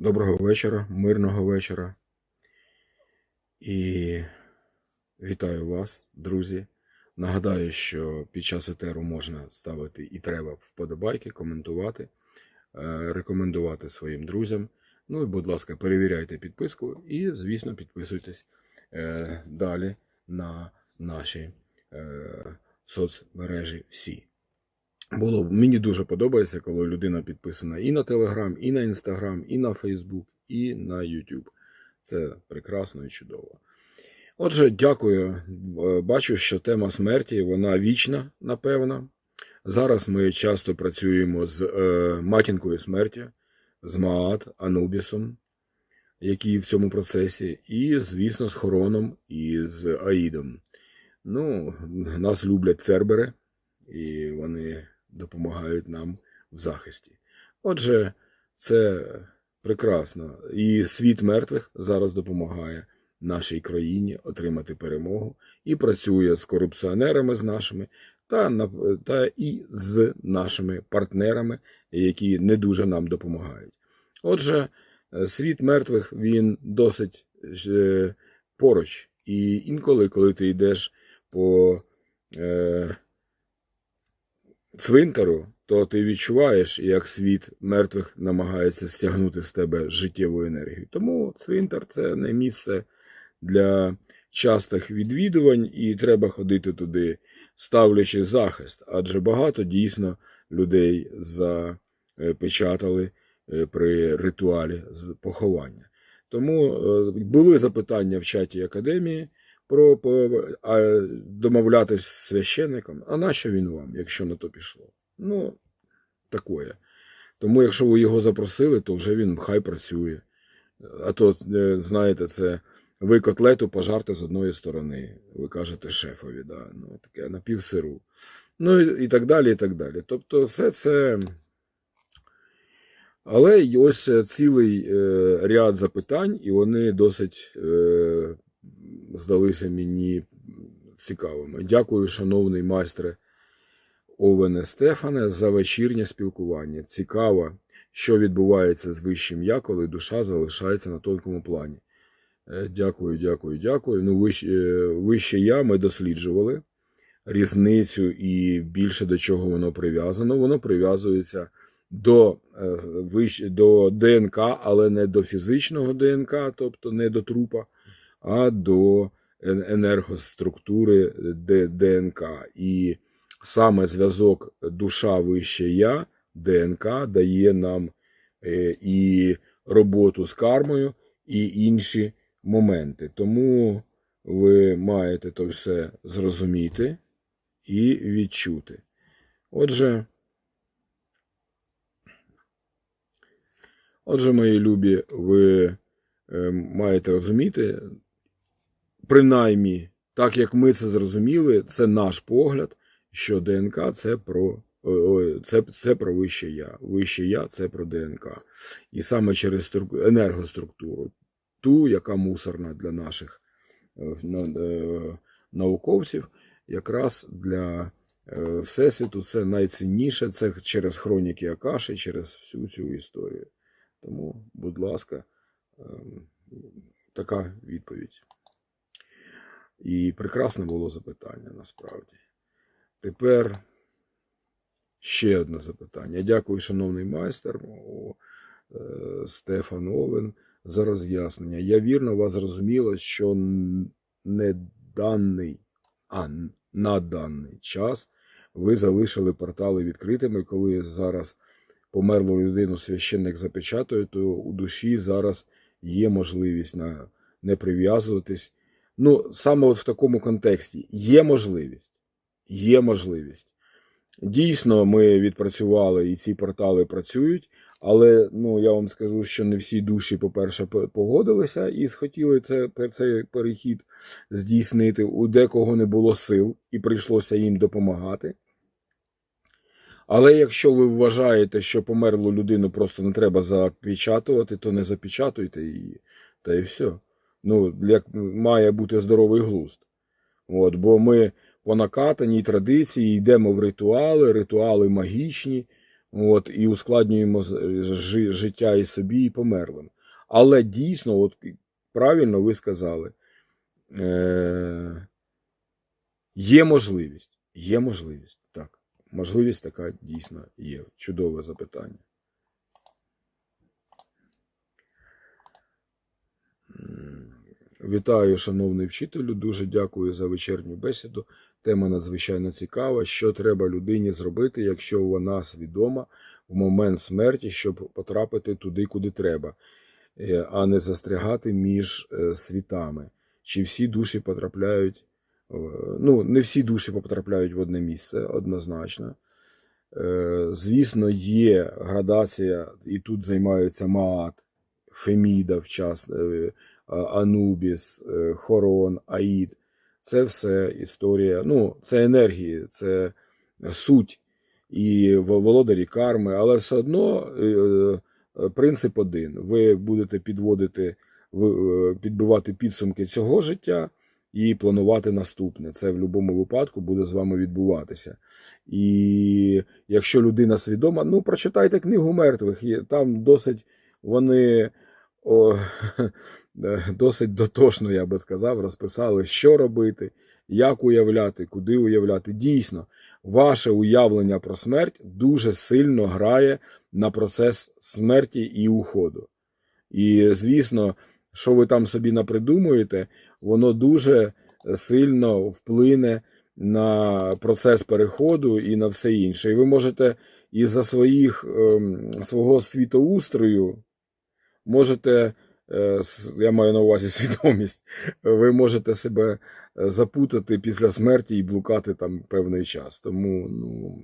Доброго вечора, мирного вечора. І вітаю вас, друзі. Нагадаю, що під час етеру можна ставити і треба вподобайки, коментувати, е, рекомендувати своїм друзям. Ну і, будь ласка, перевіряйте підписку і, звісно, підписуйтесь е, далі на наші е, соцмережі всі. Було мені дуже подобається, коли людина підписана і на Телеграм, і на Інстаграм, і на Фейсбук, і на Ютуб. Це прекрасно і чудово. Отже, дякую. Е, Бачу, що тема смерті вона вічна, напевно. Зараз ми часто працюємо з е, матінкою смерті, з Маат, Анубісом, які в цьому процесі, і, звісно, з Хороном і з Аїдом. Ну, нас люблять цербери, і вони допомагають нам в захисті. Отже, це прекрасно. І світ мертвих зараз допомагає нашій країні отримати перемогу і працює з корупціонерами з нашими та, та і з нашими партнерами, які не дуже нам допомагають. Отже, е, світ мертвих він досить е, поруч. І інколи, коли ти йдеш по е, цвинтару, то ти відчуваєш, як світ мертвих намагається стягнути з тебе життєву енергію. Тому цвинтар це не місце для частих відвідувань, і треба ходити туди, ставлячи захист, адже багато дійсно людей запечатали е, при ритуалі з поховання. Тому е, були запитання в чаті академії про а, домовлятись з священником. А нащо він вам, якщо на то пішло? Ну, такое. Тому, якщо ви його запросили, то вже він хай працює. А то, е, знаєте, це ви котлету пожарте з одної сторони, ви кажете шефові, да, ну, таке на півсиру. Ну і, і так далі, і так далі. Тобто, все це. Але ось е, цілий е, ряд запитань, і вони досить здалися мені цікавими. Дякую, шановний майстре Овене Стефане, за вечірнє спілкування. Цікаво, що відбувається з вищим я, коли душа залишається на тонкому плані. Е, Дякую, дякую, дякую. Ну, е, вище я ми досліджували різницю і більше до чого воно прив'язано. Воно прив'язується до, е, до ДНК, але не до фізичного ДНК, тобто не до трупа, а до енергоструктури ДНК. І саме зв'язок душа вище я, ДНК дає нам е, і роботу з кармою, і інші моменти. Тому ви маєте то все зрозуміти і відчути. Отже, отже, мої любі, ви е, маєте розуміти, принаймні, так як ми це зрозуміли, це наш погляд, що ДНК це про. Це, це про вище я. Вище я це про ДНК. І саме через енергоструктуру, ту, яка мусорна для наших е, е, науковців, якраз для е, Всесвіту це найцінніше, це через хроніки Акаші, через всю цю історію. Тому, будь ласка, ем, така відповідь. І прекрасне було запитання насправді. Тепер ще одне запитання. Дякую, шановний майстер о, е, Стефан Овен, за роз'яснення. Я вірно вас зрозуміла, що не даний, а на даний час ви залишили портали відкритими, коли зараз померлу людину священник запечатує, то у душі зараз є можливість на не прив'язуватись. Ну, саме от в такому контексті є можливість. Є можливість. Дійсно, ми відпрацювали і ці портали працюють, але ну, я вам скажу, що не всі душі, по-перше, погодилися і схотіли це, цей перехід здійснити. У декого не було сил і прийшлося їм допомагати. Але якщо ви вважаєте, що померлу людину просто не треба запечатувати, то не запечатуйте її, та і все. Ну, як має бути здоровий глузд. От, бо ми по накатаній традиції йдемо в ритуали, ритуали магічні. от, і ускладнюємо життя і собі, і померлим. Але дійсно, от правильно ви сказали, е- є можливість. Є можливість. Так. Можливість така дійсно є. Чудове запитання. Вітаю, шановний вчителю. Дуже дякую за вечірню бесіду. Тема надзвичайно цікава. Що треба людині зробити, якщо вона свідома в момент смерті, щоб потрапити туди, куди треба, е, а не застрягати між е, світами. Чи всі душі потрапляють, ну, не всі душі потрапляють в одне місце, однозначно. Е, Звісно, є градація, і тут займаються Маат, Феміда, вчасно, Анубіс, е, Хорон, Аїд. Це все історія. Ну, це енергії, це суть і володарі карми, але все одно е, е, принцип один. Ви будете підводити, підбивати підсумки цього життя і планувати наступне. Це в будь-якому випадку буде з вами відбуватися. І якщо людина свідома, ну прочитайте книгу мертвих. Там досить вони о, е, досить дотошно, я би сказав, розписали, що робити, як уявляти, куди уявляти. Дійсно, ваше уявлення про смерть дуже сильно грає на процес смерті і уходу. І, звісно, що ви там собі напридумуєте, воно дуже сильно вплине на процес переходу і на все інше. І ви можете із-за своїх ем, свого світоустрою можете, е, я маю на увазі свідомість, ви можете себе е, запутати після смерті і блукати там певний час. Тому ну,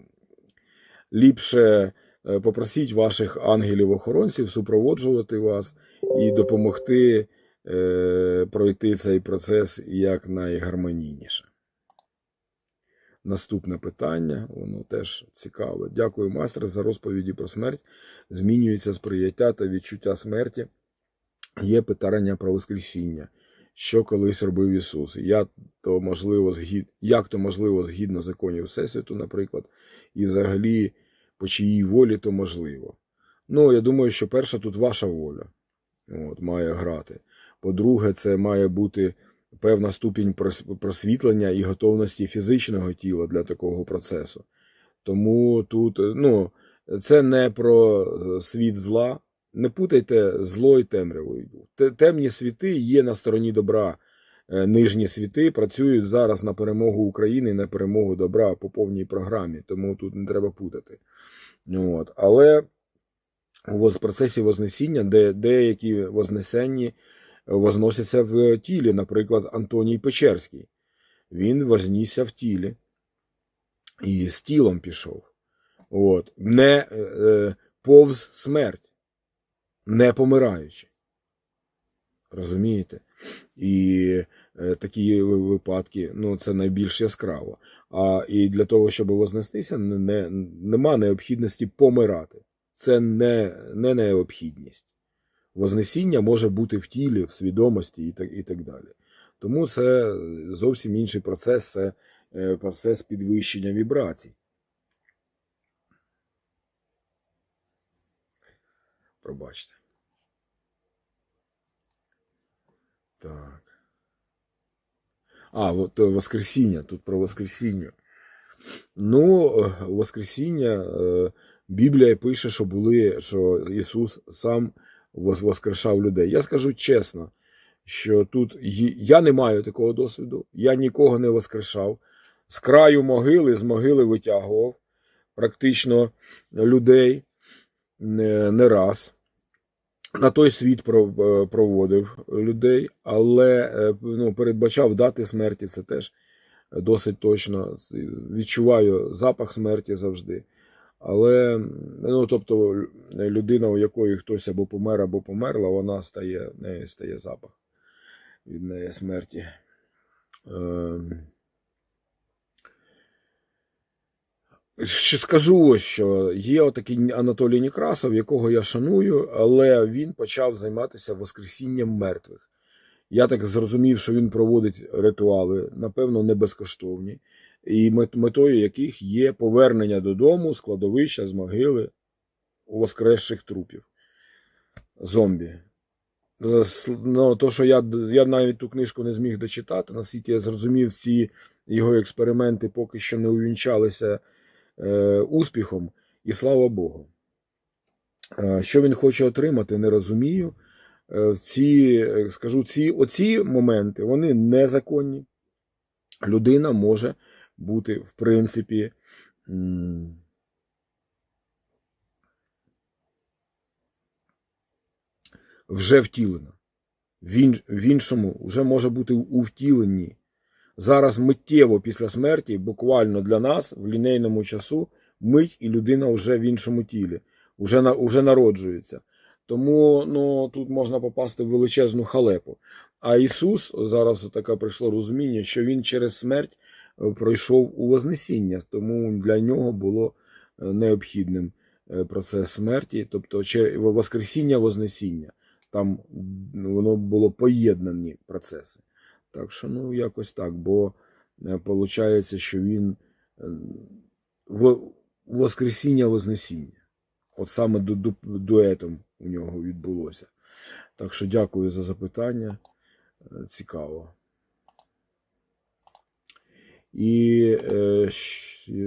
ліпше е, попросіть ваших ангелів-охоронців супроводжувати вас і допомогти пройти цей процес якнайгармонійніше. Наступне питання, воно теж цікаве. Дякую, майстре, за розповіді про смерть. Змінюється сприяття та відчуття смерті. Є питання про Воскресіння, що колись робив Ісус. Я то можливо згід... Як то можливо згідно законів Всесвіту, наприклад, і взагалі по чиїй волі то можливо. Ну, я думаю, що перша тут ваша воля от, має грати. По-друге, це має бути певна ступінь просвітлення і готовності фізичного тіла для такого процесу. Тому тут, е, ну, це не про е, світ зла. Не путайте зло і темряву. Темні світи є на стороні добра. Е, Нижні світи працюють зараз на перемогу України, на перемогу добра по повній програмі, тому тут не треба путати. От. Але у процесі Вознесіння, де деякі вознесенні возносяться в тілі, наприклад, Антоній Печерський. Він вознісся в тілі і з тілом пішов. От. Не е, е, повз смерть, не помираючи. Розумієте? І е, такі випадки, ну, це найбільш яскраво. А і для того, щоб вознестися, не, не, нема необхідності помирати. Це не, не необхідність. Вознесіння може бути в тілі, в свідомості і так, і так далі. Тому це зовсім інший процес, це е, процес підвищення вібрацій. Пробачте. Так. А, от е, Воскресіння, тут про Воскресіння. Ну, е, Воскресіння, е, Біблія пише, що були, що Ісус сам воскрешав людей. Я скажу чесно, що тут я не маю такого досвіду, я нікого не воскрешав. З краю могили, з могили витягував практично людей не, не раз. На той світ е, проводив людей, але е, ну, передбачав дати смерті, це теж досить точно. Відчуваю запах смерті завжди. Але, ну, тобто, людина, у якої хтось або помер, або померла, вона стає, в неї стає запах від неї смерті. Ем. Ще скажу що є отакий Анатолій Некрасов, якого я шаную, але він почав займатися воскресінням мертвих. Я так зрозумів, що він проводить ритуали, напевно, не безкоштовні, і метою яких є повернення додому з кладовища, з могили воскресших трупів зомбі. Ну, то, що я, я навіть ту книжку не зміг дочитати, наскільки я зрозумів, ці його експерименти поки що не увінчалися е, успіхом, і слава Богу. Е, Що він хоче отримати, не розумію. Е, Ці, е, скажу, ці, оці моменти вони незаконні. Людина може бути, в принципі, вже втілена. В, іншому вже може бути у втіленні. Зараз миттєво після смерті, буквально для нас, в лінейному часу, мить і людина вже в іншому тілі, вже, вже народжується. Тому ну, тут можна попасти в величезну халепу. А Ісус, зараз таке прийшло розуміння, що Він через смерть пройшов у Вознесіння, тому для нього було е, необхідним е, процес смерті, тобто Воскресіння, Вознесіння. Там ну, воно було поєднані процеси. Так що, ну, якось так, бо виходить, що він е, Воскресіння, Вознесіння. От саме ду- ду- дуетом у нього відбулося. Так що дякую за запитання. Е, Цікаво. І е,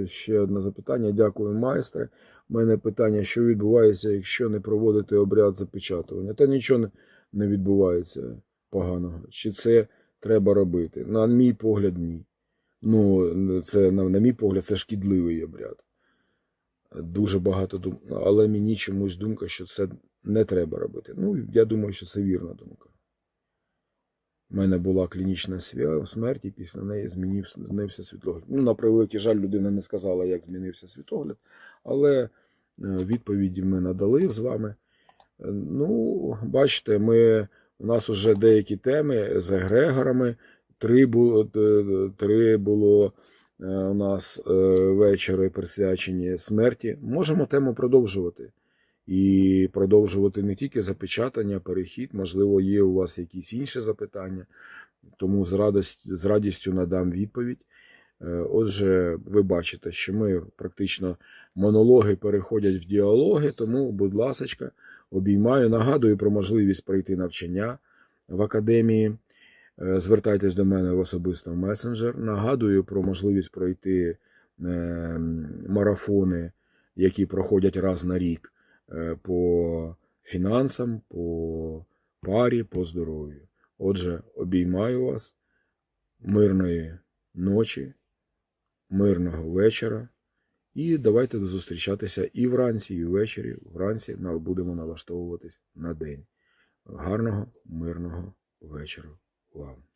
ще одне запитання. Дякую, майстре. У мене питання, що відбувається, якщо не проводити обряд запечатування? Та нічого не- відбувається поганого. Чи це треба робити? На мій погляд, ні. Ну, це, на, на мій погляд, це шкідливий обряд. Дуже багато дум, але мені чомусь думка, що це не треба робити. Ну, я думаю, що це вірна думка. У мене була клінічна смерть, і після неї змінив, змінився світогляд. Ну, на превеликий жаль, людина не сказала, як змінився світогляд, але е, відповіді ми надали з вами. Е, Ну, бачите, ми, у нас вже деякі теми з егрегорами. Три було, три було е, у нас вечори присвячені смерті. Можемо тему продовжувати. І продовжувати не тільки запечатання, перехід, можливо, є у вас якісь інші запитання, тому з, радость, з радістю надам відповідь. Е, Отже, ви бачите, що ми практично монологи переходять в діалоги, тому, будь ласка, обіймаю. Нагадую про можливість пройти навчання в академії. Е, Звертайтесь до мене в особисто месенджер. Нагадую про можливість пройти е, марафони, які проходять раз на рік по фінансам, по парі, по здоров'ю. Отже, обіймаю вас мирної ночі, мирного вечора. І давайте зустрічатися і вранці, і ввечері. Вранці будемо налаштовуватись на день. Гарного, мирного вечора вам.